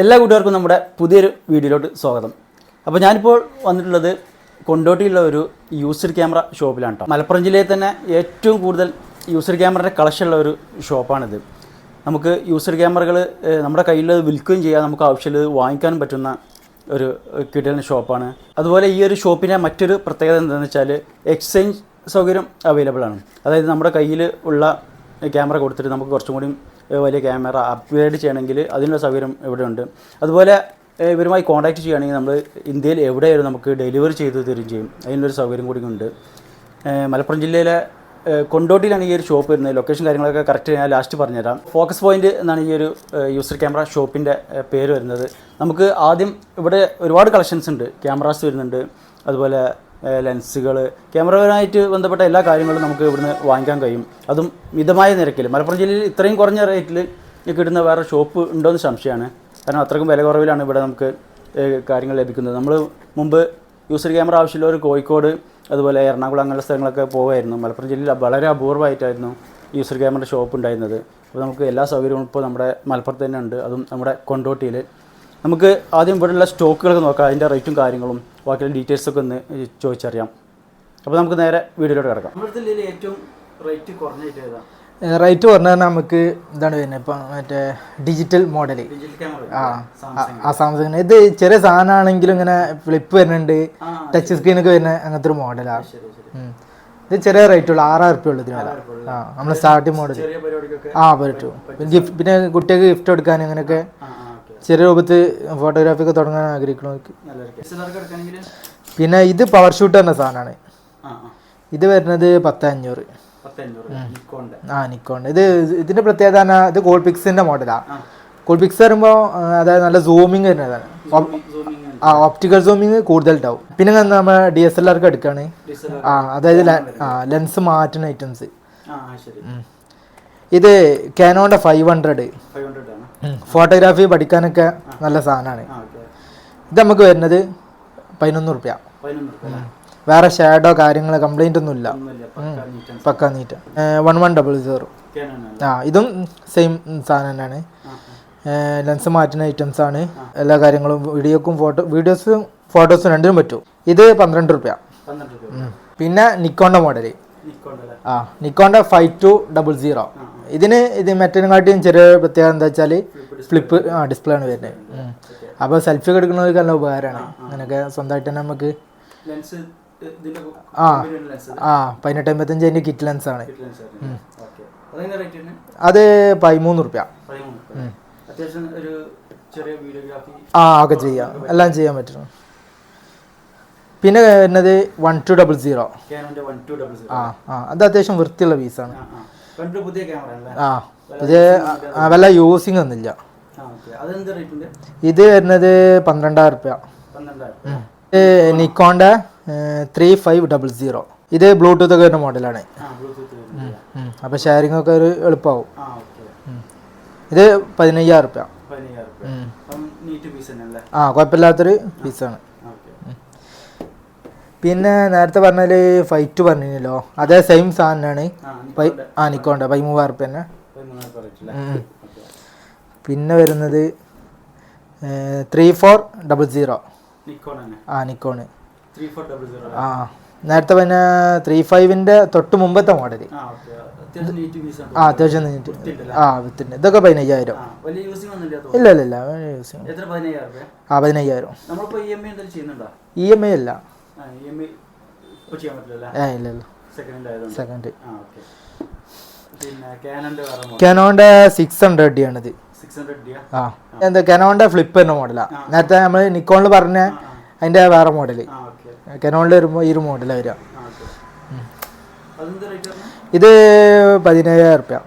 എല്ലാ കൂട്ടുകാർക്കും നമ്മുടെ പുതിയൊരു വീഡിയോയിലോട്ട് സ്വാഗതം. അപ്പോൾ ഞാനിപ്പോൾ വന്നിട്ടുള്ളത് കൊണ്ടോട്ടിയുള്ള ഒരു യൂസർ ക്യാമറ ഷോപ്പിലാണ് കേട്ടോ മലപ്പുറം ജില്ലയിൽ തന്നെ ഏറ്റവും കൂടുതൽ യൂസർ ക്യാമറയുടെ കളക്ഷൻ ഉള്ള ഒരു ഷോപ്പാണിത് നമുക്ക് യൂസർ ക്യാമറകൾ നമ്മുടെ കയ്യിൽ വിൽക്കുകയും ചെയ്യാം. നമുക്ക് ആവശ്യമുള്ളത് വാങ്ങിക്കാനും പറ്റുന്ന ഒരു കിട്ടുന്ന ഷോപ്പാണ് അതുപോലെ ഈ ഒരു ഷോപ്പിന്റെ മറ്റൊരു പ്രത്യേകത എന്താണെന്ന് വെച്ചാൽ എക്സ്ചേഞ്ച് സൗകര്യം അവൈലബിൾ ആണ്. അതായത് നമ്മുടെ കയ്യിൽ ഉള്ള ക്യാമറ കൊടുത്തിട്ട് നമുക്ക് കുറച്ചും കൂടി വലിയ ക്യാമറ അപ്ഗ്രേഡ് ചെയ്യണമെങ്കിൽ അതിനുള്ള സൗകര്യം ഇവിടെ ഉണ്ട് അതുപോലെ ഇവരുമായി കോൺടാക്റ്റ് ചെയ്യുകയാണെങ്കിൽ നമ്മൾ ഇന്ത്യയിൽ എവിടെയായാലും നമുക്ക് ഡെലിവറി ചെയ്ത് തരികയും ചെയ്യും. അതിനൊരു സൗകര്യം കൂടി ഉണ്ട്. മലപ്പുറം ജില്ലയിലെ കൊണ്ടോട്ടിയിലാണ് ഈ ഒരു ഷോപ്പ് വരുന്നത്. ലൊക്കേഷൻ കാര്യങ്ങളൊക്കെ കറക്റ്റ് ഞാൻ ലാസ്റ്റ് പറഞ്ഞുതരാം. ഫോക്കസ് പോയിന്റ് എന്നാണ് ഈ ഒരു യൂസർ ക്യാമറ ഷോപ്പിന്റെ പേര് വരുന്നത്. നമുക്ക് ആദ്യം ഇവിടെ ഒരുപാട് കളക്ഷൻസ് ഉണ്ട്. ക്യാമറാസ് വരുന്നുണ്ട്. അതുപോലെ ലെൻസുകൾ ക്യാമറപരമായിട്ട് ബന്ധപ്പെട്ട എല്ലാ കാര്യങ്ങളും നമുക്ക് ഇവിടുന്ന് വാങ്ങിക്കാൻ കഴിയും. അതും മിതമായ നിരക്കിൽ. മലപ്പുറം ജില്ലയിൽ ഇത്രയും കുറഞ്ഞ റേറ്റിൽ കിട്ടുന്ന വേറെ ഷോപ്പ് ഉണ്ടോയെന്ന് സംശയമാണ്. കാരണം അത്രക്കും വില കുറവിലാണ് ഇവിടെ നമുക്ക് കാര്യങ്ങൾ ലഭിക്കുന്നത്. നമ്മൾ മുമ്പ് യൂസർ ക്യാമറ ആവശ്യമുള്ളവർ കോഴിക്കോട് അതുപോലെ എറണാകുളം അങ്ങനെയുള്ള സ്ഥലങ്ങളൊക്കെ പോകുമായിരുന്നു മലപ്പുറം ജില്ലയിൽ വളരെ അപൂർവമായിട്ടായിരുന്നു യൂസർ ക്യാമറ ഷോപ്പ് ഉണ്ടായിരുന്നത്. അപ്പോൾ നമുക്ക് എല്ലാ സൗകര്യവും ഇപ്പോൾ നമ്മുടെ മലപ്പുറത്ത് തന്നെ ഉണ്ട്. അതും നമ്മുടെ കൊണ്ടോട്ടിയിൽ നമുക്ക് ആദ്യം ഇവിടെയുള്ള സ്റ്റോക്കുകളൊക്കെ നോക്കാം. അതിന്റെ റേറ്റും കാര്യങ്ങളും. ബാക്കിയുള്ള ഡീറ്റെയിൽസൊക്കെ ഒന്ന് ചോദിച്ചറിയാം. അപ്പോൾ നമുക്ക് നേരെ വീഡിയോയിലോട്ട് കിടക്കാം. ഏറ്റവും റേറ്റ് കുറഞ്ഞ ഏതാ? റേറ്റ് പറഞ്ഞാൽ നമുക്ക് ഇതാണ് വരുന്നത്. ഇപ്പം മറ്റേ ഡിജിറ്റൽ മോഡൽ ഡിജിറ്റൽ ക്യാമറ ആ ആ സാംസങ് ഇത് ചെറിയ സാധനമാണെങ്കിലും ഇങ്ങനെ ഫ്ലിപ്പ് വരുന്നുണ്ട്. ടച്ച് സ്ക്രീൻ ഒക്കെ വരുന്ന അങ്ങനത്തെ ഒരു മോഡലാണ് ഇത് ചെറിയ റേറ്റ് ഉള്ളു. ആറായിരം റുപ്യ ഉള്ളു ഇതിന് ആ നമ്മൾ സ്റ്റാർട്ടിങ് മോഡൽ ആ പറ്റും. ഗിഫ്റ്റ് പിന്നെ കുട്ടികൾക്ക് ഗിഫ്റ്റ് കൊടുക്കാൻ അങ്ങനെയൊക്കെ ചെറിയ രൂപത്തിൽ ഫോട്ടോഗ്രാഫി ഒക്കെ തുടങ്ങാൻ ആഗ്രഹിക്കണവർക്ക് പിന്നെ ഇത് പവർ ഷൂട്ട് എന്ന സാധനമാണ്. ഇത് വരുന്നത് പത്ത് അഞ്ഞൂറ് പത്തഞ്ഞൂറ് ആ നിക്കോണ്ട് ഇത് ഇതിന്റെ പ്രത്യേകത ഇത് കോൾ പിക്സിന്റെ മോഡലാണ് ഗോൾപിക്സ് പറയുമ്പോൾ അതായത് നല്ല സൂമിങ് വരുന്നതാണ്. ആ ഓപ്റ്റിക്കൽ സൂമിങ് കൂടുതൽ ഉണ്ടാവും പിന്നെ നമ്മൾ ഡി എസ് എൽ ആർക്ക് എടുക്കുകയാണ് ആ അതായത് ആ ലെൻസ് മാറ്റുന്ന ഐറ്റംസ് ഇത് കാനോന്റെ ഫൈവ് ഹൺഡ്രഡ് ഫോട്ടോഗ്രാഫി പഠിക്കാനൊക്കെ നല്ല സാധനമാണ്. ഇത് നമുക്ക് വരുന്നത് പതിനൊന്ന് റുപ്യ? വേറെ ഷാഡോ കാര്യങ്ങൾ കംപ്ലൈന്റ് ഒന്നും ഇല്ല പക്ക neat one one double zero ആ ഇതും സെയിം സാധനം തന്നെയാണ്. ലെൻസ് മാറ്റുന്ന ഐറ്റംസ് ആണ്. എല്ലാ കാര്യങ്ങളും വീഡിയോക്കും ഫോട്ടോ വീഡിയോസും ഫോട്ടോസും രണ്ടിനും പറ്റും. ഇത് പന്ത്രണ്ട് റുപ്യ. പിന്നെ നിക്കോണ്ട മോഡൽ ആ Nikon D five two double zero ഇതിന് ഇത് മറ്റേനെക്കാട്ടിയും ചെറിയ പ്രത്യേകത എന്താ വെച്ചാൽ ഫ്ലിപ്പ് ആ ഡിസ്പ്ലേ ആണ് വരുന്നത്. അപ്പോൾ സെൽഫി എടുക്കുന്നവർക്ക് നല്ല ഉപകാരമാണ്. അങ്ങനെയൊക്കെ സ്വന്തമായിട്ട് തന്നെ നമുക്ക് ആ. ആ പതിനെട്ട് അമ്പത്തഞ്ച് അതിന്റെ കിറ്റ് ലെൻസ് ആണ്. അത് പതിമൂന്ന് റുപ്യ. ആ ഒക്കെ ചെയ്യാം. എല്ലാം ചെയ്യാൻ പറ്റും. പിന്നെ വരുന്നത് വൺ ടു ഡബിൾ സീറോ ആ ആ. അത് അത്യാവശ്യം വൃത്തിയുള്ള പീസാണ് ആ ഇത് വല്ല യൂസിങ് ഒന്നുമില്ല. ഇത് വരുന്നത് പന്ത്രണ്ടായിരം റുപ്യ. Nikon D three five double zero ഇത് ബ്ലൂടൂത്ത് ഒക്കെ വരുന്ന മോഡലാണ് അപ്പൊ ഷെയറിംഗ് ഒക്കെ ഒരു എളുപ്പമാവും ഇത് പതിനയ്യായിരം റുപ്യ. ആ കുഴപ്പമില്ലാത്തൊരു പീസാണ് പിന്നെ നേരത്തെ പറഞ്ഞാൽ ഫൈറ്റ് പറഞ്ഞല്ലോ അതേ സെയിം സാധനമാണ്. ആ നിക്കോണ്ട പതിമൂവായിരം റുപ്യ തന്നെ. പിന്നെ വരുന്നത് ത്രീ ഫോർ ഡബിൾ സീറോ ആ നിക്കോണ് ആ നേരത്തെ പിന്നെ ത്രീ ഫൈവിന്റെ തൊട്ട് മുമ്പത്തെ മോഡൽ ആ അത്യാവശ്യം നീറ്റ് ആ വിത്തിന് വിത്തിന്റെ ഇതൊക്കെ പതിനയ്യായിരം. യൂസിങ് ഇല്ല ഇല്ല ഇല്ല. ഇല്ല. യൂസ് എത്ര പതിനയ്യായിരം റുപ്യ ആ പതിനയ്യായിരം. ഇ എം ഐ അല്ല. ഇല്ല ഇല്ല സെക്കൻഡ് കനോന്റെ സിക്സ് ഹൺഡ്രഡ് ഡി ആണിത്. ആ? എന്താ കനോന്റെ ഫ്ലിപ്പ് വരുന്ന മോഡലാണ് നേരത്തെ നമ്മൾ നിക്കോണിൽ പറഞ്ഞ അതിന്റെ വേറെ മോഡൽ കനോണിൽ വരുമ്പോൾ ഈ ഒരു മോഡലാണ് വരിക. ഇത് പതിനയ്യായിരം റുപ്യ.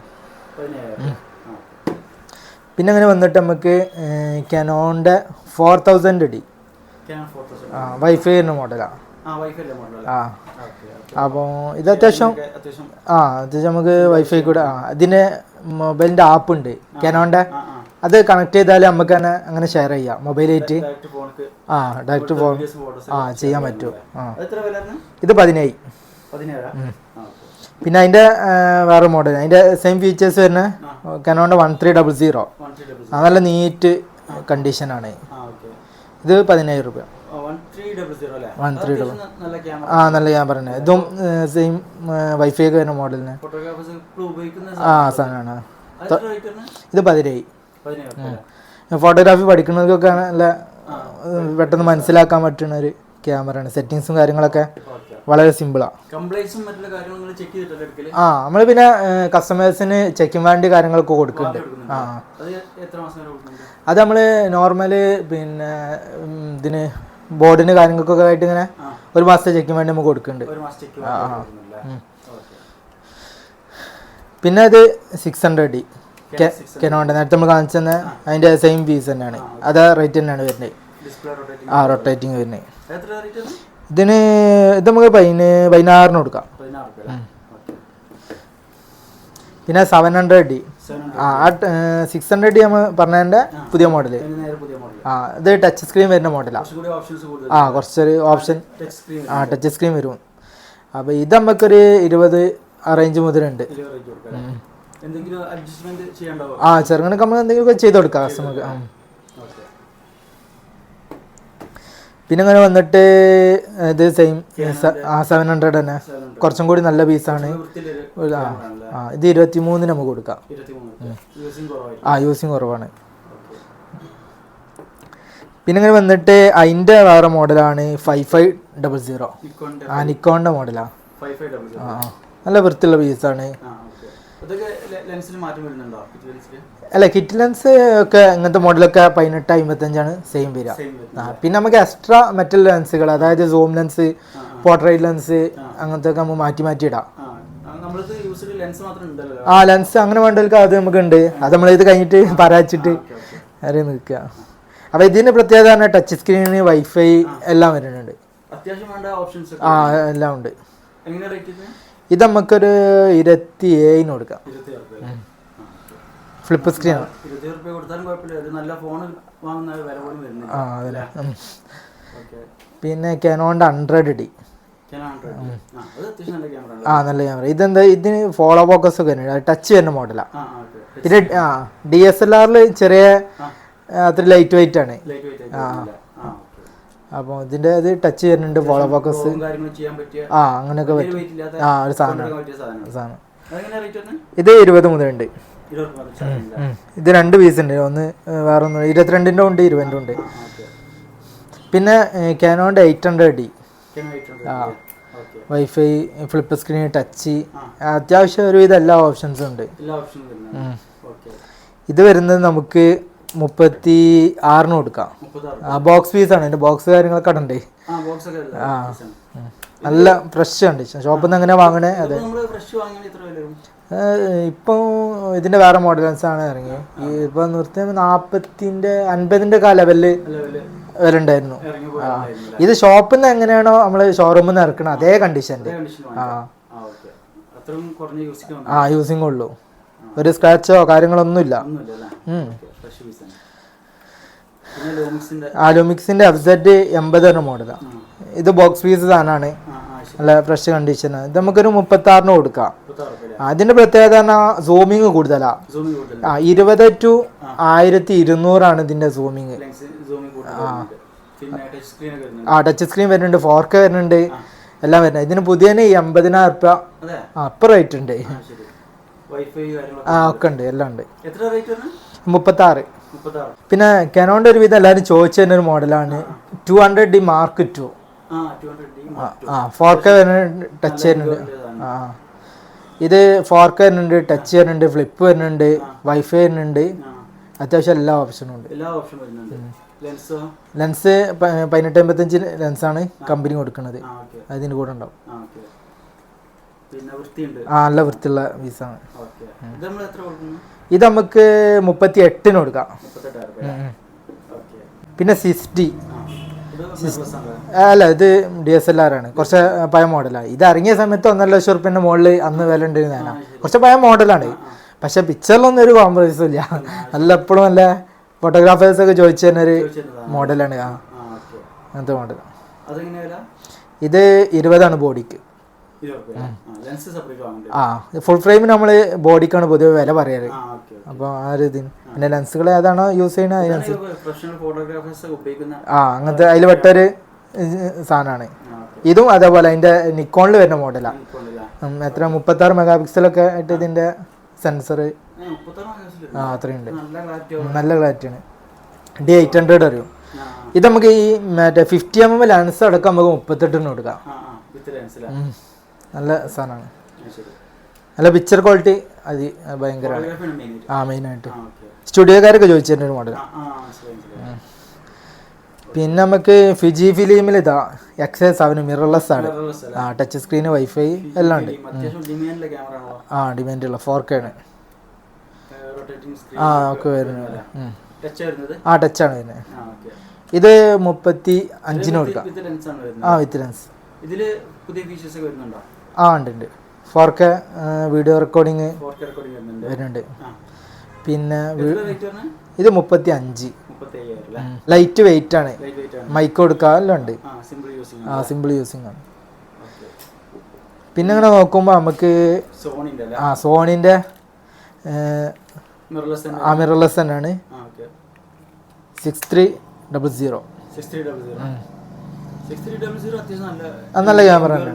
പിന്നെ അങ്ങനെ വന്നിട്ട് നമുക്ക് കനോണിന്റെ ഫോർ തൗസൻഡ് ഡി വൈഫൈ മോഡലാണ് ആ. അപ്പോൾ ഇത് അത്യാവശ്യം ആ അത്യാവശ്യം നമുക്ക് വൈഫൈ കൂടെ ആ അതിന് മൊബൈലിന്റെ ആപ്പ് ഉണ്ട്. കനോന്റെ ആ അത് കണക്ട് ചെയ്താൽ നമുക്ക് തന്നെ അങ്ങനെ ഷെയർ ചെയ്യാം. മൊബൈലായിട്ട് ആ ഡയറക്റ്റ് ഫോൺ ആ ചെയ്യാൻ പറ്റും. ആ. ഇത് പതിനായി പതിനേഴാ? പിന്നെ അതിന്റെ വേറെ മോഡൽ അതിന്റെ സെയിം ഫീച്ചേഴ്സ് വരുന്ന കനോന്റെ വൺ ത്രീ ഡബിൾ സീറോ ആ നല്ല നീറ്റ് കണ്ടീഷനാണ് ഇത് പതിനായിരം രൂപ. വൺ ത്രീ ഡബിൾ നല്ല ക്യാമറ ആ നല്ല ഞാൻ പറഞ്ഞത് ഇതും സെയിം വൈഫൈ ഒക്കെ വരുന്ന മോഡലിന് ഫോട്ടോഗ്രാഫേഴ്സ് ആ സാധനമാണ്. ഇത് പതിരായി ഫോട്ടോഗ്രാഫി പഠിക്കുന്നവർക്കൊക്കെ നല്ല പെട്ടെന്ന് മനസ്സിലാക്കാൻ പറ്റുന്ന ഒരു ക്യാമറയാണ് സെറ്റിങ്സും കാര്യങ്ങളൊക്കെ വളരെ സിമ്പിളാണ് ആ. നമ്മൾ പിന്നെ കസ്റ്റമേഴ്സിന് ചെക്കിംഗ് വേണ്ടി കാര്യങ്ങളൊക്കെ കൊടുക്കുന്നുണ്ട്. ആ. അത് നമ്മൾ നോർമൽ പിന്നെ ഇതിന് ബോർഡിന് കാര്യങ്ങൾക്കൊക്കെ ആയിട്ട് ഇങ്ങനെ ഒരു മാസത്തെ ചെക്കിംഗ് വേണ്ടി നമുക്ക് കൊടുക്കുന്നുണ്ട്. പിന്നെ അത് സിക്സ് ഹൺഡ്രഡ് ഡി കെനോണ്ട് നേരത്തെ നമ്മൾ കാണിച്ചു തന്നെ അതിന്റെ സെയിം പീസ് തന്നെയാണ്. അത് റേറ്റ് തന്നെയാണ് വരുന്നത്. ആ റൊട്ടേറ്റിംഗ് വരുന്നത്. ഇതിന് ഇത് നമുക്ക് പതിന് പതിനാറിന് കൊടുക്കാം. പിന്നെ സെവൻ ഹൺഡ്രഡ് ഡി ആ സിക്സ് ഹൺഡ്രഡ് എം പറഞ്ഞതിന്റെ പുതിയ മോഡൽ ആ ഇത് ടച്ച് സ്ക്രീൻ വരുന്ന മോഡലാണ് ആ കുറച്ചൊരു ഓപ്ഷൻ ആ ടച്ച് സ്ക്രീൻ വരും. അപ്പോൾ ഇത് നമുക്കൊരു ഇരുപത് റേഞ്ച് മുതലുണ്ട്. ആ ചെറുങ്ങനെ നമ്മൾ എന്തെങ്കിലും ചെയ്ത് കൊടുക്കാം കസ്റ്റമർക്ക് പിന്നെ അങ്ങനെ വന്നിട്ട് ഇത് സെയിം ആ സെവൻ ഹൺഡ്രഡ് തന്നെ. കുറച്ചും കൂടി നല്ല പീസാണ് ആണ്. ആ ആ ഇത് ഇരുപത്തി മൂന്നിന് നമുക്ക് കൊടുക്കാം. ആ യൂസിങ് കുറവാണ്. പിന്നെ ഇങ്ങനെ വന്നിട്ട് അതിന്റെ വേറെ മോഡലാണ് ഫൈവ് ഫൈവ് ഡബിൾ സീറോ ആ നിക്കോണിന്റെ മോഡലാണ് ആ. നല്ല വൃത്തിയുള്ള പീസാണ് അല്ല കിറ്റ് ലെൻസ് ഒക്കെ ഇങ്ങനത്തെ മോഡലൊക്കെ പതിനെട്ട് അമ്പത്തഞ്ചാണ് സെയിം വരിക. പിന്നെ നമുക്ക് എക്സ്ട്രാ മെറ്റൽ ലെൻസുകൾ അതായത് സൂം ലെൻസ് പോർട്രേറ്റ് ലെൻസ് അങ്ങനത്തെ ഒക്കെ നമുക്ക് മാറ്റി മാറ്റി ഇടാം. ആ ലെൻസ് അങ്ങനെ വേണ്ടവർക്ക് അത് നമുക്ക് ഉണ്ട് അത് നമ്മൾ ഇത് കഴിഞ്ഞിട്ട് പരാച്ചിട്ട് അറിയാൻ നിൽക്കുക. അപ്പോൾ ഇതിന് പ്രത്യേകത പറഞ്ഞാൽ ടച്ച് സ്ക്രീന് വൈഫൈ എല്ലാം വരുന്നുണ്ട്. ആ എല്ലാം ഉണ്ട്. ഇത് നമുക്കൊരു ഇരുപത്തി ഏഴിന് കൊടുക്കാം ഫ്ലിപ്പ് സ്ക്രീൻ. ആ അതല്ലേ പിന്നെ കെനോണ്ട് ഹൺഡ്രഡ് ഡി ആ നല്ല ക്യാമറ ഇതെന്താ? ഇതിന് ഫോളോ ഫോക്കസ് ഒക്കെ ടച്ച് വരുന്ന മോഡലാണ് ഇത് ആ ഡി എസ് എൽ ആറിൽ ചെറിയ അത്ര ലൈറ്റ് വെയിറ്റ് ആണ് ആ. അപ്പോൾ ഇതിന്റെ ഇത് ടച്ച് ചെയ്യുന്നുണ്ട് ഫോളോ ഫോക്കസ് ആ അങ്ങനെയൊക്കെ പറ്റും. ആ ഒരു സാധനമാണ് സാധനം. ഇത് ഇരുപത് മുതലുണ്ട് ഇത് രണ്ട് പീസ് ഉണ്ട്. ഒന്ന് വേറെ ഒന്ന് ഇരുപത്തിരണ്ടിന്റെ ഉണ്ട് ഇരുപതിന്റെ ഉണ്ട്. പിന്നെ കാനോണ്ട് എയ്റ്റ് ഹൺഡ്രഡ് ഡി ആ. വൈഫൈ ഫ്ലിപ്പ് സ്ക്രീൻ ടച്ച് അത്യാവശ്യം ഒരുവിധം എല്ലാ ഓപ്ഷൻസും ഉണ്ട്. ഇത് വരുന്നത് നമുക്ക് മുപ്പത്തി ആറിന് കൊടുക്കാം. ആ ബോക്സ് പീസ് ആണ്. എന്റെ ബോക്സ് കാര്യങ്ങളൊക്കെ അവിടെ ആ. നല്ല ഫ്രഷ് ഉണ്ട്. ഷോപ്പിൽ നിന്ന് എങ്ങനെ വാങ്ങണേ? അതെ. ഇപ്പം ഇതിന്റെ വേറെ മോഡൽസ് ആണ് ഇറങ്ങി ഇപ്പൊ നിർത്തി നാപ്പത്തിന്റെ അൻപതിന്റെ ഒക്കെ ലെവലിൽ വരണ്ടായിരുന്നു വില ഉണ്ടായിരുന്നു. പോയിട്ടുണ്ടായിരുന്നില്ല ഇത് ഷോപ്പിൽ നിന്ന് എങ്ങനെയാണോ നമ്മൾ ഷോറൂമിൽ നിന്ന് ഇറക്കണം? അതേ കണ്ടീഷൻ ആ. ആ ആ യൂസിങ് ഉള്ളൂ. ഒരു സ്ക്രാച്ചോ കാര്യങ്ങളൊന്നുമില്ല. എഫ് സെഡ് എൺപത് എന്ന മോഡലാണ് ഇത് ബോക്സ് പീസ് സാധനമാണ്. അല്ല നല്ല ഫ്രഷ് കണ്ടീഷനാണ് ഇത് നമുക്കൊരു മുപ്പത്താറിന് കൊടുക്കാം. അതിന്റെ പ്രത്യേകത പറഞ്ഞാൽ സൂമിങ് കൂടുതലാണ് ആ ഇരുപത് ടു ആയിരത്തി ഇരുന്നൂറാണ് ഇതിന്റെ സൂമിങ് ആ. ടച്ച് സ്ക്രീൻ വരുന്നുണ്ട്. ഫോർ കെ വരുന്നുണ്ട് എല്ലാം വരുന്നുണ്ട് ഇതിന് പുതിയ എൺപതിനായിരം റുപ്യ അപ്പം റേറ്റ് ഉണ്ട്. ആ ഒക്കെ ഉണ്ട് എല്ലാം ഉണ്ട്. മുപ്പത്താറ്. പിന്നെ കെനോന്റെ ഒരുവിധം എല്ലാവരും ചോദിച്ചു തന്നെ ഒരു മോഡലാണ് two hundred D mark two ആ ഫോർ കെ വരുന്നുണ്ട് ടച്ച് വരുന്നുണ്ട്. ആ. ഇത് ഫോർ കെ വരുന്നുണ്ട് ടച്ച് വരുന്നുണ്ട് ഫ്ലിപ്പ് വരുന്നുണ്ട് വൈഫൈ വരുന്നുണ്ട്. അത്യാവശ്യം എല്ലാ ഓപ്ഷനും ഉണ്ട്. ലെൻസോ ലെൻസ് പതിനെട്ട് എൺപത്തഞ്ച് ലെൻസാണ് കമ്പനി കൊടുക്കുന്നത്. അതിന് കൂടെ ഉണ്ടാവും. ആ നല്ല വൃത്തിയുള്ള പീസാണ്. ആണ് ഇത് നമുക്ക് മുപ്പത്തി എട്ടിന് കൊടുക്കാം പിന്നെ സിസ്റ്റി അല്ല? ഇത് ഡി എസ് എൽ ആർ ആണ് കുറച്ച് പഴയ മോഡലാണ്. ഇത് ഇറങ്ങിയ സമയത്ത് ഒന്നര ലക്ഷം റുപ്യന്റെ മുകളിൽ അന്ന് വില ഉണ്ടായിരുന്നതാണ് കുറച്ച് പഴയ മോഡലാണ്. പക്ഷെ പിക്ചറിലൊന്നും ഒരു കോംപ്രമൈസും ഇല്ല. നല്ല എപ്പോഴും നല്ല ഫോട്ടോഗ്രാഫേഴ്സൊക്കെ ചോദിച്ചു തന്നെ ഒരു മോഡലാണ്. ആ. അങ്ങനത്തെ മോഡൽ ഇത് ഇരുപതാണ് ബോഡിക്ക്. ആ. ഫുൾ ഫ്രെയിം നമ്മൾ ബോഡിക്കാണ് പൊതുവെ വില പറയാറ്. അപ്പോൾ ആ ഒരു ഇതിന്. പിന്നെ ലെൻസുകൾ ഏതാണോ യൂസ് അതിനനുസരിച്ച് ഉപയോഗിക്കുന്ന ആ അങ്ങനത്തെ അതിൽ പെട്ടൊരു സാധനമാണ് ഇതും അതേപോലെ അതിന്റെ നിക്കോണിൽ വരുന്ന മോഡലാണ്. എത്ര മുപ്പത്താറ് മെഗാ പിക്സലൊക്കെ ആയിട്ട് ഇതിന്റെ സെൻസർ. ആ അത്രയുണ്ട്. നല്ല ക്ലാരിറ്റി നല്ല ക്ലാരിറ്റിയാണ് ഡി എയ്റ്റ് ഹൺഡ്രഡ് അറിയും ഇത് നമുക്ക് ഈ മറ്റേ ഫിഫ്റ്റി എം എം ലെൻസ് അടക്കം നമുക്ക് മുപ്പത്തെട്ടിന് കൊടുക്കാം. നല്ല സാധനമാണ്. നല്ല പിക്ചർ ക്വാളിറ്റി അത് ഭയങ്കര ആ മെയിനായിട്ട് ഓക്കെ സ്റ്റുഡിയോക്കാരൊക്കെ ചോദിച്ചിട്ടുണ്ട് ഒരു മോഡൽ പിന്നെ നമുക്ക് ഫിജി ഫിലിമിൽ ഇതാ എക്സ് സെവൻ മിറർലെസ് ആണ്. ആ ടച്ച് സ്ക്രീന് വൈഫൈ എല്ലാം ഉണ്ട്. ആ ഡിമാൻഡ് ഉള്ള ഫോർ കെ ആണ്. ആ ഒക്കെ വരുന്നത്. ആ ടച്ച് ആണ് വരുന്നത്. ഓക്കെ ഇത് മുപ്പത്തി അഞ്ചിന് കൊടുക്കാം. ആ വിത്ത് ലെൻസ് ഇതിൽ പുതിയ ഫീച്ചേഴ്സ് ഒക്കെ വരുന്നുണ്ടോ? ആ ഉണ്ട് ഉണ്ട് ഫോർ കെ വീഡിയോ റെക്കോർഡിങ് വരുന്നുണ്ട്. പിന്നെ ഇത് മുപ്പത്തി അഞ്ച് ലൈറ്റ് വെയിറ്റ് ആണ്. മൈക്ക് കൊടുക്കുക എല്ലാം ഉണ്ട്. ആ സിമ്പിൾ യൂസിങ് ആണ്. പിന്നെ ഇങ്ങനെ നോക്കുമ്പോൾ നമുക്ക് ആ സോണിന്റെ ആ മിറർലെസ് തന്നെയാണ്. Six three double zero six three double zero അത് നല്ല ക്യാമറ ആണ്.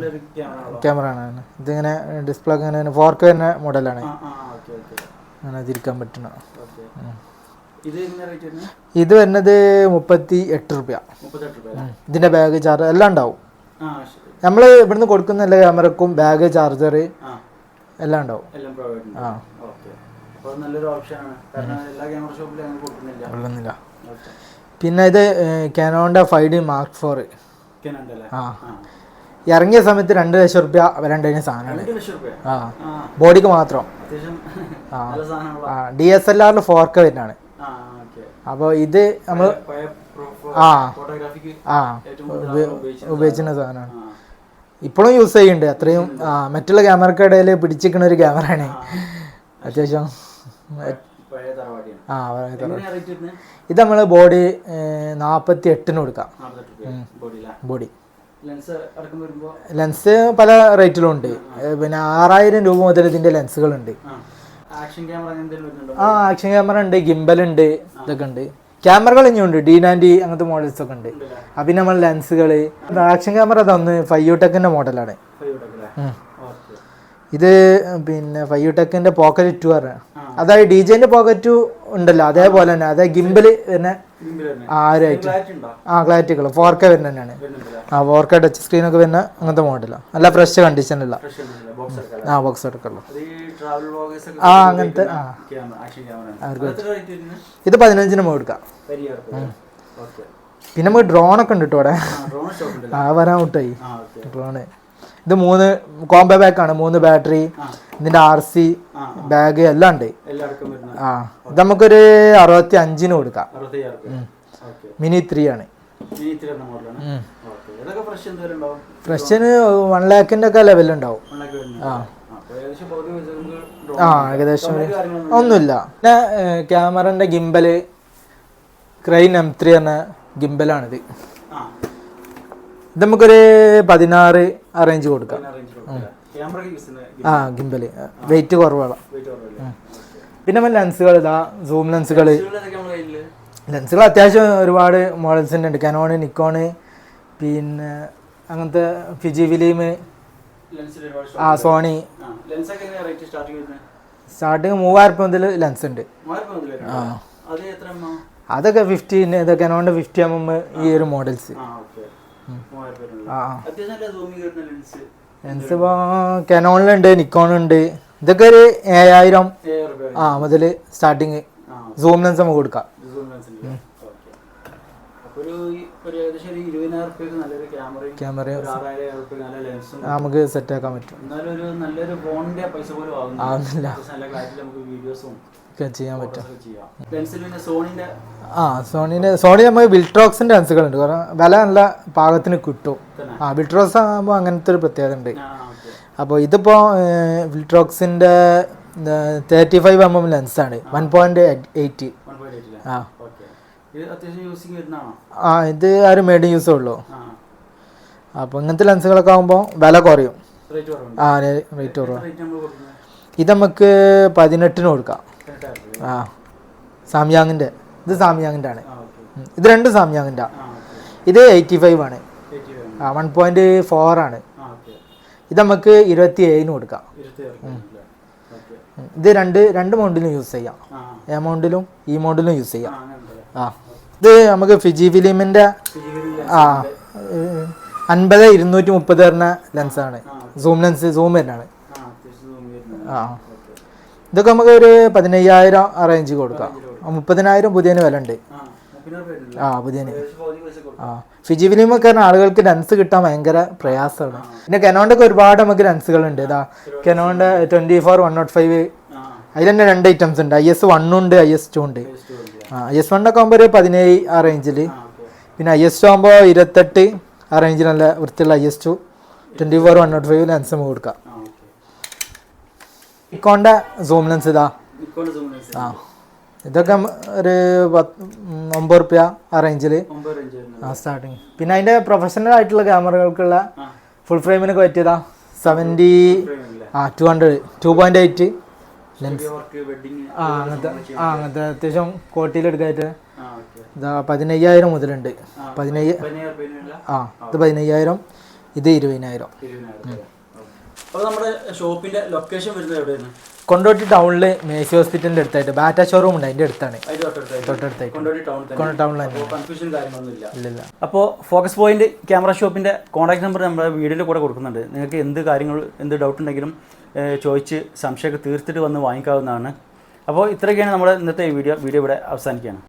ക്യാമറ ആണ്. ഇതിങ്ങനെ ഡിസ്പ്ലേ ഇങ്ങനെ ഫോർ കെ തന്നെ മോഡലാണ് അങ്ങനെ തിരിക്കാൻ പറ്റണ ഇത് വരുന്നത് മുപ്പത്തി എട്ട് റുപ്യ ഇതിന്റെ ബാഗ് ചാർജർ എല്ലാം ഉണ്ടാവും. നമ്മൾ ഇവിടുന്ന് കൊടുക്കുന്ന എല്ലാ ക്യാമറക്കും ബാഗ് ചാർജർ എല്ലാം ഉണ്ടാവും. ആ. നല്ലൊരു ഓപ്ഷനാണ് കാരണം എല്ലാ ക്യാമറ ഷോപ്പിലും അങ്ങനെ കൊടുക്കുന്നില്ല. പിന്നെ ഇത് കാനോണിന്റെ ഫൈവ് ഡി മാർക്ക് ഫോർ ആ. ഇറങ്ങിയ സമയത്ത് രണ്ട് ലക്ഷം റുപ്യ വരേണ്ടതിന് സാധനമാണ് ആ. ബോഡിക്ക് മാത്രം. ആ. ഡി എസ് എൽ ആറിൽ ഫോർ കെ വരുന്നതാണ്. അപ്പോൾ ഇത് നമ്മൾ ആ. ആ. ഏറ്റവും കൂടുതൽ ഉപയോഗിച്ച ഉപയോഗിക്കുന്ന സാധനമാണ്. ഇപ്പോഴും യൂസ് ചെയ്യുന്നുണ്ട്. അത്രയും മറ്റുള്ള ക്യാമറക്കിടയിൽ പിടിച്ചിരിക്കുന്ന ഒരു ക്യാമറയാണ് അത്യാവശ്യം ആ ഇത് നമ്മൾ ബോഡി നാൽപ്പത്തി എട്ടിന് കൊടുക്കാം. ബോഡി ലെൻസ് പല റേറ്റിലും ഉണ്ട്. പിന്നെ ആറായിരം രൂപ മുതൽ ഇതിന്റെ വരുന്നുണ്ടോ? ആ ആക്ഷൻ ക്യാമറ ഉണ്ട് ഗിംബൽ ഉണ്ട് ഇതൊക്കെ ഉണ്ട്. ക്യാമറകൾ ഇനിയുണ്ട് ഡി നയന്റി അങ്ങനത്തെ മോഡൽസ് ഒക്കെ ഉണ്ട്. പിന്നെ നമ്മൾ ലെൻസുകൾ ആക്ഷൻ ക്യാമറ തന്ന് ഫൈവ് ടെക്കിന്റെ മോഡലാണ് ഇത് പിന്നെ ഫൈവ് ടെക്കിന്റെ പോക്കറ്റ് ടു. അതായത് ഡി ജെന്റെ പോക്കറ്റ് ഉണ്ടല്ലോ അതേപോലെ തന്നെ. അതായത് ഗിംബിൾ പിന്നെ ഗിംബിൽ തന്നെ. ആ ഒരു ഐറ്റം ക്ലാരിറ്റി ക്ലാരിറ്റികൾ ഫോർ കെ വരുന്ന തന്നെയാണ് ആ ഫോർ കെ ടച്ച് സ്ക്രീൻ ഒക്കെ വരുന്ന അങ്ങനത്തെ മോഡലാണ് നല്ല ഫ്രഷ് കണ്ടീഷനില്ല ബോക്സ് എടുക്കല്ലേ ആ ബോക്സ് എടുക്കുള്ളൂ. ആ അങ്ങനത്തെ ആ. ഇത് പതിനഞ്ചിന് മുകളിൽ എടുക്കാം. പിന്നെ നമുക്ക് ഡ്രോൺ ഒക്കെ ഉണ്ട് കേട്ടോ അവിടെ ആ വരാൻ വിട്ടായി ഡ്രോണ് ഇത് മൂന്ന് കോംബോ ബാക്ക് ആണ്. മൂന്ന് ബാറ്ററി ഇതിന്റെ ആർ സി ബാഗ് എല്ലാം ഉണ്ട്. ആ. ഇത് നമുക്കൊരു അറുപത്തി അഞ്ചിന് കൊടുക്കാം മിനി ത്രീ ആണ്. ഫ്രഷിന് വൺ ലാക്കിന്റെ ഒക്കെ ലെവലുണ്ടാവും ആ. ആ ഏകദേശം ഒന്നുമില്ല. പിന്നെ ക്യാമറന്റെ ഗിംബൽ ക്രൈൻ എം ത്രീ എന്ന ഗിംബലാണിത് ഇത് നമുക്കൊരു പതിനാറ് അറേഞ്ച് കൊടുക്കാം. ആ ഗിംബൽ. വെയിറ്റ് കുറവാണ്. പിന്നെ നമ്മൾ ലെൻസുകൾ ഇതാ സൂം ലെൻസുകൾ ലെൻസുകൾ അത്യാവശ്യം ഒരുപാട് മോഡൽസ് ഉണ്ട് കനോണ് നിക്കോണ് പിന്നെ അങ്ങനത്തെ ഫിജി ഫിലിം ആ സോണി സ്റ്റാർട്ടിങ് മൂവായിരം മുതൽ ലെൻസ് ഉണ്ട്? ആ. അതൊക്കെ ഫിഫ്റ്റി ഇതൊക്കെ കനോണിന്റെ ഫിഫ്റ്റി എം എം ഈ ഒരു മോഡൽസ് ലെൻസ് ഇപ്പോൾ കനോണിലുണ്ട് നിക്കോണുണ്ട് ഇതൊക്കെ ഒരു ഏഴായിരം ഏഴ് ആ മുതൽ സ്റ്റാർട്ടിങ് സൂം ലെൻസ് നമുക്ക് കൊടുക്കാം. നമുക്ക് സെറ്റ് ആക്കാൻ പറ്റും. ആവുന്നില്ല. ഒക്കെ ചെയ്യാൻ പറ്റും. സോണിന്റെ ആ സോണീന്റെ സോണി നമുക്ക് വിൽട്രോക്സിന്റെ ലെൻസുകളുണ്ട് കാരണം വില നല്ല പാകത്തിന് കിട്ടും. ആ വിൽട്രോക്സ് ആകുമ്പോൾ അങ്ങനത്തെ ഒരു പ്രത്യേകത ഉണ്ട്. അപ്പോൾ ഇതിപ്പോൾ വിൽട്രോക്സിന്റെ തേർട്ടി ഫൈവ് എം എം ലെൻസാണ് വൺ പോയിന്റ് എയ്റ്റ് ആ. ആ. ഇത് ആരും മേഡ് യൂസേ ഉള്ളൂ. അപ്പോൾ ഇങ്ങനത്തെ ലെൻസുകളൊക്കെ ആകുമ്പോൾ വില കുറയും. ആ റേറ്റ് കൊടുക്കുന്നത്? ഇത് നമുക്ക് പതിനെട്ടിന് കൊടുക്കാം. ആ. സാംയാങ്ങിന്റെ ഇത് സാംയാങ്ങിന്റെ ആണ്. ഇത് രണ്ട് സാംയാങ്ങിന്റെ ഇത് എയ്റ്റി ഫൈവ് ആണ് ആ വൺ പോയിന്റ് ഫോർ ആണ്. ഇത് നമുക്ക് ഇരുപത്തി ഏഴിന് കൊടുക്കാം. ഇത് രണ്ട് രണ്ട് മൗണ്ടിലും യൂസ് ചെയ്യാം. എ മൗണ്ടിലും ഈ മൗണ്ടിലും യൂസ് ചെയ്യാം. ആ ഇത് നമുക്ക് ഫിജി ഫിലിമിന്റെ ആ അൻപത് ഇരുന്നൂറ്റി മുപ്പത് വരുന്ന ലെൻസാണ് സൂം ലെൻസ് സൂം വരുന്നതാണ്. ആ അത്യാവശ്യം zoom വരുന്നുണ്ട്. ആ ഓക്കെ ഇതൊക്കെ നമുക്ക് ഒരു പതിനയ്യായിരം ആ റേഞ്ച് കൊടുക്കാം. മുപ്പതിനായിരം പുതിയന് വില ഉണ്ട് ആ പുതിയതിന് ആ ഫിജി ഫിലിമൊക്കെ പറഞ്ഞാൽ ആളുകൾക്ക് ലെൻസ് കിട്ടാൻ ഭയങ്കര പ്രയാസമാണ്. പിന്നെ കെനോണ്ടൊക്കെ ഒരുപാട് നമുക്ക് ലെൻസുകളുണ്ട് ഇതാ കെനോണ്ട് twenty four one nought five അതിൽ തന്നെ രണ്ട് ഐറ്റംസ് ഉണ്ട്. ഐ എസ് വണ്ണും ഉണ്ട് ഐ എസ് ടു ഉണ്ട്. ആ ഐ എസ് വണ്ണൊക്കെ ആകുമ്പോൾ ഒരു പതിനേഴ് ആ റേഞ്ചിൽ പിന്നെ ഐ എസ് ടു ആകുമ്പോൾ ഇരുപത്തെട്ട് ആ റേഞ്ചിൽ നല്ല വൃത്തിയുള്ള I S two twenty four one nought five lens നമുക്ക് കൊടുക്കാം. ഇക്കോന്റെ സൂം ലെൻസ് ഇതാ. ആ. ഇതൊക്കെ ഒരു പത്ത് ഒമ്പത് റുപ്യ ആ റേഞ്ചിൽ. ആ സ്റ്റാർട്ടിങ് പിന്നെ അതിന്റെ പ്രൊഫഷണൽ ആയിട്ടുള്ള ക്യാമറകൾക്കുള്ള ഫുൾ ഫ്രെയിമിനൊക്കെ പറ്റിയതാ. സെവന്റി? ആ two hundred two point eight lens ആ അങ്ങനത്തെ ആ അങ്ങനത്തെ അത്യാവശ്യം ക്വാളിറ്റിയിലെടുക്കായിട്ട് ആ ഇതാ പതിനയ്യായിരം മുതലുണ്ട്. പതിനയ്യ ആ ഇത് പതിനയ്യായിരം ഇത് ഇരുപതിനായിരം. അപ്പോൾ നമ്മുടെ ഷോപ്പിന്റെ ലൊക്കേഷൻ വരുന്നത് എവിടെയാണ്? കൊണ്ടോട്ടി ടൗണിൽ മേസി ഹോസ്പിറ്റലിന്റെ അടുത്തായിട്ട് ബാറ്റ ഷോറൂം ഉണ്ട് അതിന്റെ അടുത്താണ്. തൊട്ടടുത്തായിട്ട്. അപ്പോൾ ഇല്ല അപ്പോൾ ഫോക്കസ് പോയിന്റ് ക്യാമറ ഷോപ്പിന്റെ കോൺടാക്ട് നമ്പർ നമ്മുടെ വീഡിയോയിൽ കൂടെ കൊടുക്കുന്നുണ്ട്. നിങ്ങൾക്ക് എന്ത് കാര്യങ്ങൾ എന്ത് ഡൗട്ട് ഉണ്ടെങ്കിലും ചോദിച്ച് സംശയമൊക്കെ തീർത്തിട്ട് വന്ന് വാങ്ങിക്കാവുന്നതാണ്. അപ്പോൾ ഇത്രയൊക്കെയാണ് നമ്മുടെ ഇന്നത്തെ ഈ വീഡിയോ വീഡിയോ ഇവിടെ അവസാനിക്കുകയാണ്.